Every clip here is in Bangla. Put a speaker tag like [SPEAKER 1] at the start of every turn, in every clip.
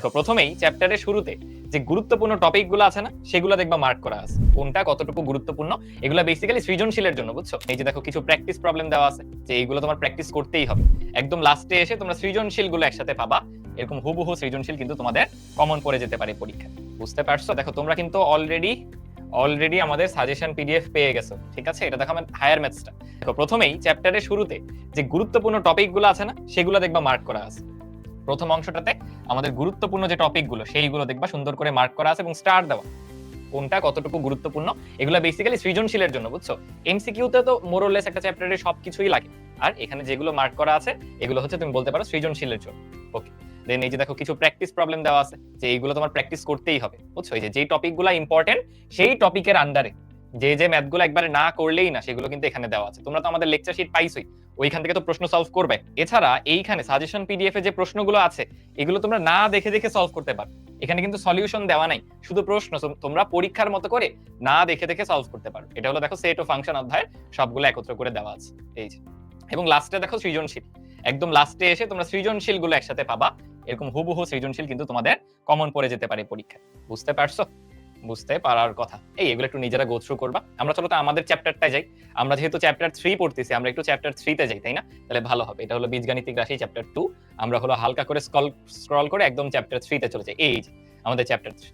[SPEAKER 1] দেখো প্রথমেই চ্যাপ্টারের শুরুতে যে গুরুত্বপূর্ণ টপিকগুলো আছে না, সেগুলো দেখবা মার্ক করা আছে। কোনটা কতটুকু গুরুত্বপূর্ণ? এগুলো বেসিক্যালি সৃজনশীলের জন্য, বুঝছ? এই যে দেখো, কিছু প্র্যাকটিস প্রবলেম দেওয়া আছে, যে এইগুলো তোমার প্র্যাকটিস করতেই হবে। একদম লাস্টে এসে তোমরা সৃজনশীলগুলো একসাথে পাবা। এরকম হুবহু সৃজনশীল কিন্তু তোমাদের কমন পড়ে যেতে পারে পরীক্ষা। বুঝতে পারছ? দেখো, তোমরা কিন্তু অলরেডি অলরেডি আমাদের সাজেশন পিডিএফ পেয়ে গেছো, ঠিক আছে? এটা দেখো আমার হায়ার ম্যাথসটা দেখো, প্রথমেই চ্যাপ্টারের শুরুতে যে গুরুত্বপূর্ণ টপিকগুলো আছে না, সেগুলো দেখবা মার্ক করা আছে। প্রথম অংশটাতে আমাদের গুরুত্বপূর্ণ যে টপিকগুলো সেইগুলো দেখবা, সুন্দর করে মার্ক করা আছে এবং স্টার দেওয়া। কোনটা কতটুকু গুরুত্বপূর্ণ? এগুলো বেসিক্যালি সৃজনশীলের জন্য, বুঝছ? এমসিকিউতে তো মোরলেস একটা চ্যাপ্টারে সবকিছুই লাগে। আর এখানে যেগুলো মার্ক করা আছে, এগুলো হচ্ছে তুমি বলতে পারো সৃজনশীলের জন্য। ওকে দেন এই যে দেখো কিছু প্র্যাকটিস প্রবলেম দেওয়া আছে, যে এইগুলো তোমার প্র্যাকটিস করতেই হবে, বুঝছ? এই যে, যেই টপিকগুলো ইম্পর্টেন্ট সেই টপিকের আন্ডারে যে যে ম্যাথগুলো একবারে না করলেই না, সেগুলো কিন্তু এখানে দেওয়া আছে। তোমরা তো আমাদের লেকচার শিট পাইছোই। ওইখান থেকে তো প্রশ্ন সলভ করবে। এছাড়া এইখানে সাজেশন পিডিএফ এ যে প্রশ্নগুলো আছে, এগুলো তোমরা না দেখে দেখে সলভ করতে পারো। এখানে কিন্তু সলিউশন দেওয়া নাই, শুধু প্রশ্ন তোমরা পরীক্ষার মতো করে না দেখে দেখে সলভ করতে পারো। এটা হলো দেখো সেট ও ফাংশন অধ্যায়ের সবগুলো একত্র করে দেওয়া আছে, এই যে। এবং লাস্টে দেখো সৃজনশীল। একদম লাস্টে এসে তোমরা সৃজনশীলগুলো একসাথে পাবা। এরকম হুবহু সৃজনশীল কিন্তু তোমাদের কমন পড়ে যেতে পারে পরীক্ষায়। বুঝতে পারছ? বুঝতে পারার কথা। এই, এগুলো একটু নিজেরা গো থ্রু করবা। আমরা চলো তো আমাদের চ্যাপ্টারটায় যাই। আমরা যেহেতু চ্যাপ্টার থ্রি পড়তেছি, আমরা একটু চ্যাপ্টার থ্রিতে যাই, তাই না? তাহলে ভালো হবে। এটা হলো বীজগাণিতিক রাশি চ্যাপ্টার টু আমরা হলো হালকা করে স্ক্রল স্ক্রল করে একদম চ্যাপ্টার থ্রিতে চলে যাই। এই যে, আমাদের চ্যাপ্টার থ্রি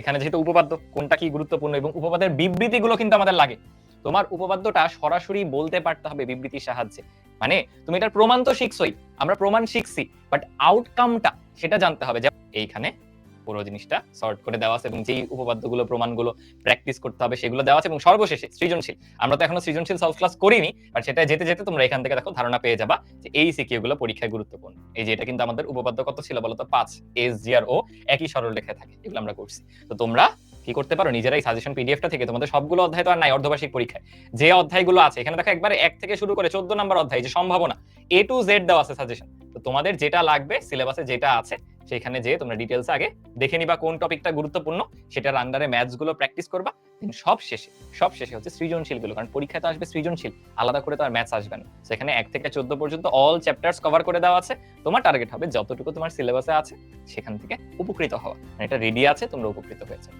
[SPEAKER 1] এখানে যেহেতু উপপাদ্য, কোনটা কি গুরুত্বপূর্ণ এবং উপপাদ্যের বিবৃতিগুলো কিন্তু আমাদের লাগে। তোমার উপপাদ্যটা সরাসরি বলতে পারতে হবে বিবৃতির সাহায্যে। মানে তুমি এটার প্রমাণ তো শিখছই। আমরা প্রমাণ শিখছি বাট আউটকামটা সেটা জানতে হবে। যে এইখানে পুরো জিনিসটা সর্ট করে দেওয়া আছে এবং যেই উপপাদ্যগুলো, প্রমাণগুলো প্র্যাকটিস করতে হবে সেগুলো দেওয়া আছে এবং সর্বশেষে সৃজনশীল। আমরা তো এখনও সৃজনশীল সলভ ক্লাস করিনি বাট সেটা যেতে যেতে তোমরা এখান থেকে দেখো ধারণা পেয়ে যাবা যে এই সিকিউ গুলো পরীক্ষায় গুরুত্বপূর্ণ। এই যে এটা কিন্তু আমাদের উপপাদ্য কত ছিল বলতো? পাঁচ এস জি আর ও একই সরল লেখা থাকে, এগুলো আমরা করছি। তো তোমরা কি করতে পারো? নিজেরাই সাজেশন পিডিএফটা থেকে তোমাদের সবগুলো অধ্যায় তো আর নাই, অর্ধবার্ষিক পরীক্ষায়। যে অধ্যায়গুলো আছে, এখানে দেখো একবারে এক থেকে শুরু করে চোদ্দ নম্বর অধ্যায় যে সম্ভাবনা এ টু জেড দেওয়া আছে সাজেশন তো তোমাদের যেটা লাগবে সিলেবাসে যেটা আছে সেখানে যেয়ে তোমরা ডিটেলস আগে দেখে নিবা কোন টপিকটা গুরুত্বপূর্ণ, সেটার আন্ডারে ম্যাথসগুলো প্র্যাকটিস করবা সব শেষে সব শেষে হচ্ছে সৃজনশীলগুলো, কারণ তো আসবে সৃজনশীল, আলাদা করে তো আর ম্যাথস আসবে না। সেখানে এক থেকে চোদ্দ পর্যন্ত অল চ্যাপ্টার্স কভার করে দেওয়া আছে, তোমার টার্গেট হবে যতটুকু তোমার সিলেবাসে আছে, সেখান থেকে উপকৃত হওয়া। মানে এটা রেডি আছে, তোমরা উপকৃত হয়েছে।